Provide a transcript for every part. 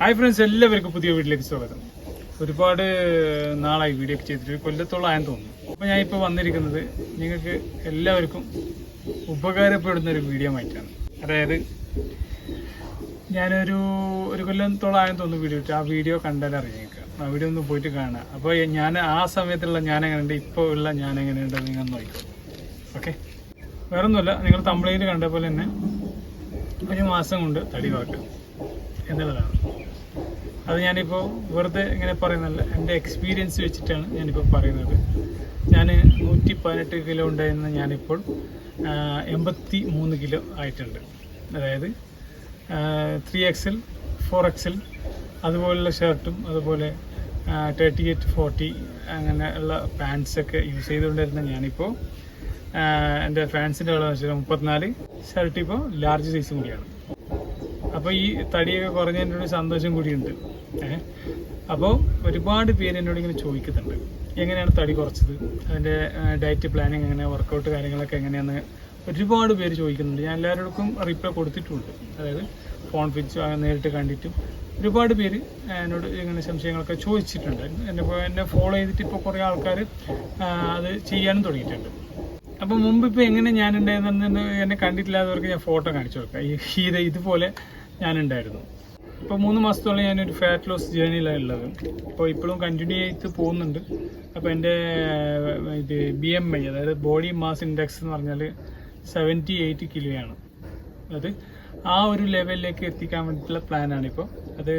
Hi friends എല്ലാവർക്കും പുതിയ വീട്ടിലേക്ക് സ്വാഗതം. ഒരുപാട് നാളായി വീഡിയോ ഒക്കെ ചെയ്തിട്ട് കൊല്ലത്തോളം ആയെന്ന് തോന്നുന്നു. അപ്പോൾ ഞാൻ ഇപ്പോൾ വന്നിരിക്കുന്നത് നിങ്ങൾക്ക് എല്ലാവർക്കും ഉപകാരപ്പെടുന്ന ഒരു വീഡിയോ ആയിട്ടാണ്. അതായത് ഞാനൊരു ഒരു കൊല്ലത്തോളം ആയെന്ന് തോന്നുന്നു വീഡിയോ ആ വീഡിയോ കണ്ടാൽ അറിഞ്ഞേക്കുക. ആ വീഡിയോ ഒന്ന് പോയിട്ട് കാണുക. അപ്പോൾ ഞാൻ ആ സമയത്തുള്ള ഞാൻ എങ്ങനെയുണ്ട് ഇപ്പോൾ ഉള്ള ഞാൻ എങ്ങനെയുണ്ട് നിങ്ങൾ നോക്കിക്കോ. ഓക്കെ വേറൊന്നുമല്ല നിങ്ങൾ തമിഴിൽ കണ്ട പോലെ തന്നെ ഒരു മാസം കൊണ്ട് തടി വാക്കുക എന്നുള്ളതാണ്. അത് ഞാനിപ്പോൾ വെറുതെ ഇങ്ങനെ പറയുന്നില്ല എന്റെ എക്സ്പീരിയൻസ് വെച്ചിട്ടാണ് ഞാനിപ്പോൾ പറയുന്നത്. ഞാൻ നൂറ്റി പതിനെട്ട് കിലോ ഉണ്ടായിരുന്ന ഞാനിപ്പോൾ എൺപത്തി മൂന്ന് കിലോ ആയിട്ടുണ്ട്. അതായത് ത്രീ എക്സൽ ഫോർ എക്സൽ അതുപോലുള്ള ഷർട്ടും അതുപോലെ തേർട്ടി എയ്റ്റ് ഫോർട്ടി അങ്ങനെയുള്ള പാൻസൊക്കെ യൂസ് ചെയ്തുകൊണ്ടിരുന്ന ഞാനിപ്പോൾ എന്റെ ഫാൻസിന്റെ അളവ് വെച്ചാൽ മുപ്പത്തിനാല് ഷർട്ട് ഇപ്പോൾ ലാർജ് സൈസും കൂടിയാണ്. അപ്പോൾ ഈ തടിയൊക്കെ കുറഞ്ഞതിന്റെ ഒരു സന്തോഷം കൂടിയുണ്ട്. ഏഹ് അപ്പോൾ ഒരുപാട് പേര് എന്നോട് ഇങ്ങനെ ചോദിക്കുന്നുണ്ട്. എങ്ങനെയാണ് തടി കുറച്ചത്? അതിന്റെ ഡയറ്റ് പ്ലാനിങ് എങ്ങനെ വർക്കൗട്ട് കാര്യങ്ങളൊക്കെ എങ്ങനെയാണ് ഒരുപാട് പേര് ചോദിക്കുന്നുണ്ട്. ഞാൻ എല്ലാവരോടും റിപ്ലൈ കൊടുത്തിട്ടുണ്ട്. അതായത് ഫോൺ ഫിച്ച് നേരിട്ട് കണ്ടിട്ടും ഒരുപാട് പേര് എന്നോട് ഇങ്ങനെ സംശയങ്ങളൊക്കെ ചോദിച്ചിട്ടുണ്ട്. എന്നെ എന്നെ ഫോളോ ചെയ്തിട്ട് ഇപ്പോൾ കുറേ ആൾക്കാർ അത് ചെയ്യാനും തുടങ്ങിയിട്ടുണ്ട്. അപ്പോൾ മുമ്പ് ഇപ്പോൾ എങ്ങനെ ഞാനുണ്ടായിരുന്നെന്ന് എന്നെ കണ്ടിട്ടില്ലാത്തവർക്ക് ഞാൻ ഫോട്ടോ കാണിച്ചു കൊടുക്കാം. ഈ ഇത് ഇതുപോലെ ഞാനുണ്ടായിരുന്നു. ഇപ്പോൾ മൂന്ന് മാസത്തോളം ഞാനൊരു ഫാറ്റ് ലോസ് ജേർണിയിലാണ് ഉള്ളത്. അപ്പോൾ ഇപ്പോഴും കണ്ടിന്യൂ ചെയ്ത് പോകുന്നുണ്ട്. അപ്പോൾ എന്റെ ഇത് ബി എം ഐ അതായത് ബോഡി മാസ് ഇൻഡെക്സ് എന്ന് പറഞ്ഞാൽ സെവന്റി എയ്റ്റ് കിലോയാണ്. അത് ആ ഒരു ലെവലിലേക്ക് എത്തിക്കാൻ വേണ്ടിയിട്ടുള്ള പ്ലാനാണ് ഇപ്പോൾ അത്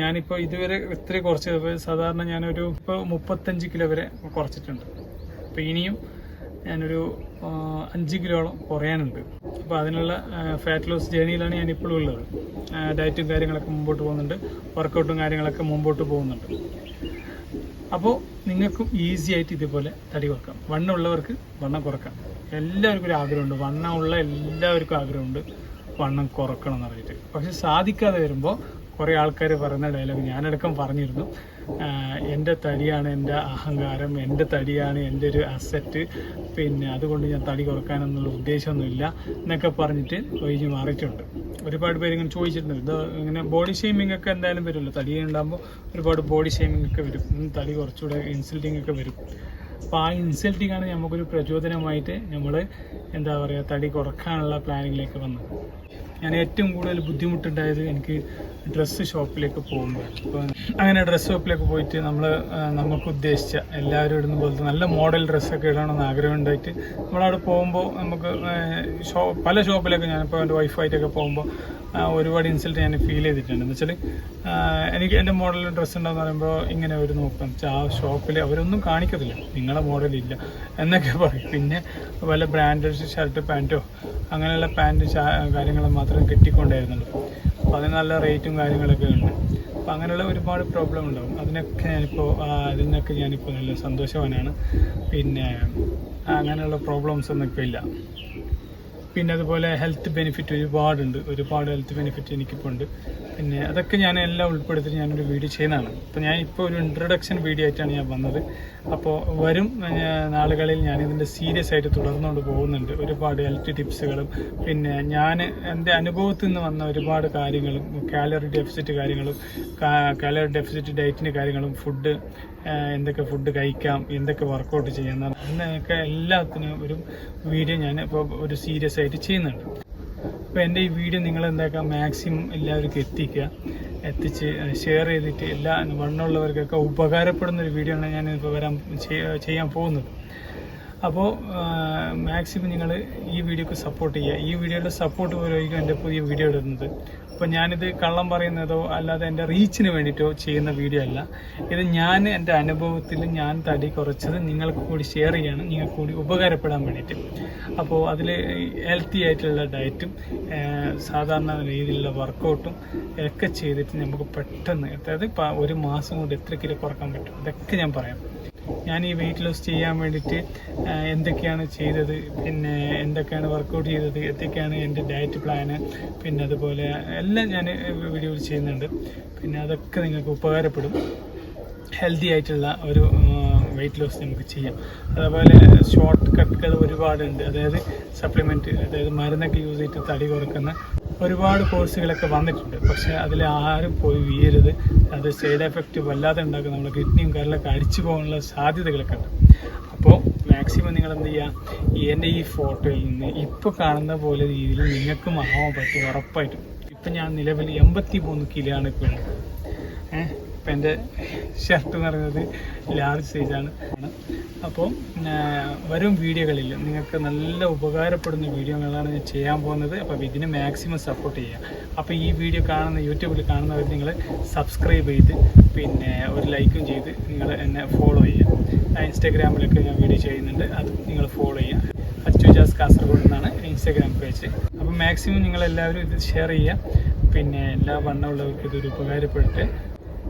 ഞാനിപ്പോൾ ഇതുവരെ ഇത്ര കുറച്ചത് സാധാരണ ഞാനൊരു ഇപ്പോൾ മുപ്പത്തഞ്ച് കിലോ വരെ കുറച്ചിട്ടുണ്ട്. അപ്പോൾ ഇനിയും ഞാനൊരു അഞ്ച് കിലോളം കുറയാനുണ്ട്. അപ്പോൾ അതിനുള്ള ഫാറ്റ് ലോസ് ജേണിയിലാണ് ഞാൻ ഇപ്പോഴും ഉള്ളത്. ഡയറ്റും കാര്യങ്ങളൊക്കെ മുമ്പോട്ട് പോകുന്നുണ്ട്. വർക്കൗട്ടും കാര്യങ്ങളൊക്കെ മുമ്പോട്ട് പോകുന്നുണ്ട്. അപ്പോൾ നിങ്ങൾക്കും ഈസി ആയിട്ട് ഇതുപോലെ തടി കുറക്കാം. വണ്ണമുള്ളവർക്ക് വണ്ണം കുറക്കാം. എല്ലാവർക്കും ഒരു ആഗ്രഹമുണ്ട്. വണ്ണമുള്ള എല്ലാവർക്കും ആഗ്രഹമുണ്ട് വണ്ണം കുറക്കണം എന്ന് പറഞ്ഞിട്ട് പക്ഷെ സാധിക്കാതെ വരുമ്പോൾ കുറേ ആൾക്കാർ പറയുന്ന ഡയലോഗ് ഞാനടക്കം പറഞ്ഞിരുന്നു. എന്റെ തടിയാണ് എന്റെ അഹങ്കാരം എന്റെ തടിയാണ് എന്റെ ഒരു അസറ്റ് പിന്നെ അതുകൊണ്ട് ഞാൻ തടി കുറക്കാനെന്നുള്ള ഉദ്ദേശമൊന്നുമില്ല എന്നൊക്കെ പറഞ്ഞിട്ട് ഒഴിഞ്ഞ് മാറിയിട്ടുണ്ട്. ഒരുപാട് പേര് ഇങ്ങനെ ചോദിച്ചിട്ടുണ്ട്. ഇത് ഇങ്ങനെ ബോഡി ഷെയ്മിംഗ് ഒക്കെ എന്തായാലും വരുമല്ലോ? തടി ഉണ്ടാകുമ്പോൾ ഒരുപാട് ബോഡി ഷെയ്മിംഗ് ഒക്കെ വരും. തടി കുറച്ചുകൂടെ ഇൻസൾട്ടിങ് ഒക്കെ വരും. അപ്പോൾ ആ ഇൻസൾട്ടിങ് ആണ് നമുക്കൊരു പ്രചോദനമായിട്ട് നമ്മൾ എന്താ പറയുക തടി കുറക്കാനുള്ള പ്ലാനിങ്ങിലേക്ക് വന്നത്. ഞാൻ ഏറ്റവും കൂടുതൽ ബുദ്ധിമുട്ടുണ്ടായത് എനിക്ക് ഡ്രസ്സ് ഷോപ്പിലേക്ക് പോകുമ്പോൾ. അപ്പോൾ അങ്ങനെ ഡ്രസ്സ് ഷോപ്പിലേക്ക് പോയിട്ട് നമ്മൾ നമുക്ക് ഉദ്ദേശിച്ച എല്ലാവരും ഇടുന്ന പോലത്തെ നല്ല മോഡൽ ഡ്രസ്സൊക്കെ ഇടണമെന്ന് ആഗ്രഹം ഉണ്ടായിട്ട് നമ്മളവിടെ പോകുമ്പോൾ നമുക്ക് ഷോ പല ഷോപ്പിലൊക്കെ ഞാനിപ്പോൾ എന്റെ വൈഫായിട്ടൊക്കെ പോകുമ്പോൾ ഒരുപാട് ഇൻസൾട്ട് ഞാൻ ഫീൽ ചെയ്തിട്ടുണ്ട്. എന്ന് വെച്ചാൽ എനിക്ക് എന്റെ മോഡൽ ഡ്രസ്സ് ഉണ്ടെന്ന് പറയുമ്പോൾ ഇങ്ങനെ അവർ നോക്കും. ആ ഷോപ്പിൽ അവരൊന്നും കാണിക്കത്തില്ല. നിങ്ങളെ മോഡലില്ല എന്നൊക്കെ പറയും. പിന്നെ വല്ല ബ്രാൻഡഡ് ഷർട്ട് പാന്റോ അങ്ങനെയുള്ള പാന്റ് കാര്യങ്ങൾ മാത്രം കിട്ടിക്കൊണ്ടായിരുന്നുള്ളൂ. അപ്പോൾ അതിന് നല്ല റേറ്റും കാര്യങ്ങളൊക്കെ ഉണ്ട്. അപ്പോൾ അങ്ങനെയുള്ള ഒരുപാട് പ്രോബ്ലം ഉണ്ടാവും. അതിനൊക്കെ ഞാനിപ്പോൾ അതിനൊക്കെ ഞാനിപ്പോൾ നല്ല സന്തോഷവാനാണ്. പിന്നെ അങ്ങനെയുള്ള പ്രോബ്ലംസ് ഒന്നും ഇപ്പോൾ ഇല്ല. പിന്നെ അതുപോലെ ഹെൽത്ത് ബെനിഫിറ്റ് ഒരുപാടുണ്ട്. ഒരുപാട് ഹെൽത്ത് ബെനിഫിറ്റ് എനിക്കിപ്പോൾ ഉണ്ട് പിന്നെ അതൊക്കെ ഞാൻ എല്ലാം ഉൾപ്പെടുത്തി ഞാനൊരു വീഡിയോ ചെയ്യുന്നതാണ്. അപ്പോൾ ഞാൻ ഇപ്പോൾ ഒരു ഇൻട്രൊഡക്ഷൻ വീഡിയോ ആയിട്ടാണ് ഞാൻ വന്നത്. അപ്പോൾ വരും നാളുകളിൽ ഞാൻ ഇതിന്റെ സീരിയസ് ആയിട്ട് തുടർന്നുകൊണ്ട് പോകുന്നുണ്ട്. ഒരുപാട് ഹെൽത്ത് ടിപ്സുകളും പിന്നെ ഞാൻ എന്റെ അനുഭവത്തിൽ നിന്ന് വന്ന ഒരുപാട് കാര്യങ്ങളും കാലറി ഡെഫിസിറ്റ് കാര്യങ്ങളും കാലറി ഡെഫിസിറ്റ് ഡയറ്റിന്റെ കാര്യങ്ങളും ഫുഡ് എന്തൊക്കെ ഫുഡ് കഴിക്കാം എന്തൊക്കെ വർക്കൗട്ട് ചെയ്യാം എന്നൊക്കെ എല്ലാത്തിനും ഒരു വീഡിയോ ഞാൻ ഇപ്പോൾ ഒരു സീരിയസ് ആയിട്ട് ചെയ്യുന്നുണ്ട്. അപ്പോൾ എന്റെ ഈ വീഡിയോ നിങ്ങൾ എന്താക്കാം മാക്സിമം എല്ലാവർക്കും എത്തിക്കുക എത്തിച്ച് ഷെയർ ചെയ്തിട്ട് എല്ലാ വണ്ണമുള്ളവർക്കൊക്കെ ഉപകാരപ്പെടുന്ന ഒരു വീഡിയോ ആണ് ഞാൻ ഇപ്പോൾ വരാൻ ചെയ്യാൻ പോകുന്നത്. അപ്പോൾ മാക്സിമം നിങ്ങൾ ഈ വീഡിയോക്ക് സപ്പോർട്ട് ചെയ്യുക. ഈ വീഡിയോയുടെ സപ്പോർട്ട് പോലെയായിരിക്കും എന്റെ പുതിയ വീഡിയോ ഇടുന്നത്. അപ്പോൾ ഞാനിത് കള്ളം പറയുന്നതോ അല്ലാതെ എന്റെ റീച്ചിന് വേണ്ടിയിട്ടോ ചെയ്യുന്ന വീഡിയോ അല്ല. ഇത് ഞാൻ എന്റെ അനുഭവത്തിൽ ഞാൻ തടി കുറച്ചത് നിങ്ങൾക്ക് കൂടി ഷെയർ ചെയ്യാണ്. നിങ്ങൾക്ക് കൂടി ഉപകാരപ്പെടാൻ വേണ്ടിയിട്ട്. അപ്പോൾ അതിൽ ഹെൽത്തി ആയിട്ടുള്ള ഡയറ്റും സാധാരണ രീതിയിലുള്ള വർക്കൗട്ടും ഒക്കെ ചെയ്തിട്ട് നമുക്ക് പെട്ടെന്ന് അതായത് ഒരു മാസം കൊണ്ട് എത്ര കിലോ കുറയ്ക്കാൻ പറ്റും? ഇതൊക്കെ ഞാൻ പറയാം. ഞാൻ ഈ വെയിറ്റ് ലോസ് ചെയ്യാൻ വേണ്ടിയിട്ട് എന്തൊക്കെയാണ് ചെയ്തത് പിന്നെ എന്തൊക്കെയാണ് വർക്കൗട്ട് ചെയ്തത് എന്തൊക്കെയാണ് എന്റെ ഡയറ്റ് പ്ലാന് പിന്നെ അതുപോലെ എല്ലാം ഞാൻ വീഡിയോയിൽ ചെയ്യുന്നുണ്ട്. പിന്നെ അതൊക്കെ നിങ്ങൾക്ക് ഉപകാരപ്പെടും. ഹെൽത്തി ആയിട്ടുള്ള ഒരു വെയിറ്റ് ലോസ് നമുക്ക് ചെയ്യാം. അതേപോലെ ഷോർട്ട് കട്ടുകൾ ഒരുപാടുണ്ട്. അതായത് സപ്ലിമെന്റ് അതായത് മരുന്നൊക്കെ യൂസ് ചെയ്തിട്ട് തടി കുറക്കുന്ന ഒരുപാട് കോഴ്സുകളൊക്കെ വന്നിട്ടുണ്ട്. പക്ഷേ അതിൽ ആരും പോയി വീഴരുത്. അത് സൈഡ് എഫക്റ്റ് വല്ലാതെ ഉണ്ടാക്കും. നമ്മുടെ കിഡ്നിയും കരലൊക്കെ അടിച്ചു പോകാനുള്ള സാധ്യതകളൊക്കെ ഉണ്ട്. അപ്പോൾ മാക്സിമം നിങ്ങൾ എന്ത് ചെയ്യുക എന്റെ ഈ ഫോട്ടോയിൽ നിന്ന് ഇപ്പോൾ കാണുന്ന പോലെ രീതിയിൽ നിങ്ങൾക്കും ആവാൻ പറ്റും ഉറപ്പായിട്ടും. ഇപ്പം ഞാൻ നിലവിൽ എൺപത്തി മൂന്ന് കിലോ ആണ് ഇപ്പോൾ ഏഹ്? ഇപ്പം എന്റെ ഷർട്ട് എന്ന് പറയുന്നത് ലാർജ് സൈസാണ് അപ്പോൾ വരും വീഡിയോകളിൽ നിങ്ങൾക്ക് നല്ല ഉപകാരപ്പെടുന്ന വീഡിയോകളാണ് ഞാൻ ചെയ്യാൻ പോകുന്നത്. അപ്പോൾ ഇതിന് മാക്സിമം സപ്പോർട്ട് ചെയ്യുക. അപ്പോൾ ഈ വീഡിയോ കാണുന്ന യൂട്യൂബിൽ കാണുന്നവർ നിങ്ങൾ സബ്സ്ക്രൈബ് ചെയ്ത് പിന്നെ ഒരു ലൈക്കും ചെയ്ത് നിങ്ങൾ എന്നെ ഫോളോ ചെയ്യുക. ഇൻസ്റ്റാഗ്രാമിലൊക്കെ ഞാൻ വീഡിയോ ചെയ്യുന്നുണ്ട്. അത് നിങ്ങൾ ഫോളോ ചെയ്യുക. അച്ചു ജാസ് കാസർഗോഡ് എന്നാണ് ഇൻസ്റ്റാഗ്രാം പേജ്. അപ്പോൾ മാക്സിമം നിങ്ങളെല്ലാവരും ഇത് ഷെയർ ചെയ്യുക. പിന്നെ എല്ലാ വണ്ണമുള്ളവർക്കും ഇതൊരു ഉപകാരപ്പെട്ട്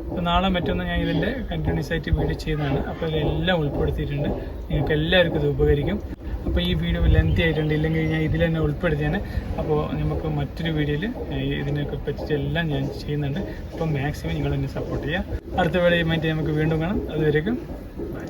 അപ്പോൾ നാളെ മറ്റൊന്ന് ഞാൻ ഇതിന്റെ കണ്ടിന്യൂസ് ആയിട്ട് വീഡിയോ ചെയ്യുന്നതാണ്. അപ്പോൾ ഇതെല്ലാം ഉൾപ്പെടുത്തിയിട്ടുണ്ട്. നിങ്ങൾക്ക് എല്ലാവർക്കും ഇത് ഉപകരിക്കും. അപ്പോൾ ഈ വീഡിയോ ലെങ്തി ആയിട്ടുണ്ട്. ഇല്ലെങ്കിൽ ഞാൻ ഇതിൽ തന്നെ ഉൾപ്പെടുത്തിയാണ്. അപ്പോൾ നമുക്ക് മറ്റൊരു വീഡിയോയിൽ ഇതിനൊക്കെ പറ്റിയിട്ട് എല്ലാം ഞാൻ ചെയ്യുന്നുണ്ട്. അപ്പോൾ മാക്സിമം നിങ്ങൾ എന്നെ സപ്പോർട്ട് ചെയ്യുക. അടുത്ത വേളയുമായിട്ട് നമുക്ക് വീണ്ടും കാണാം. അതുവരേക്കും ബൈ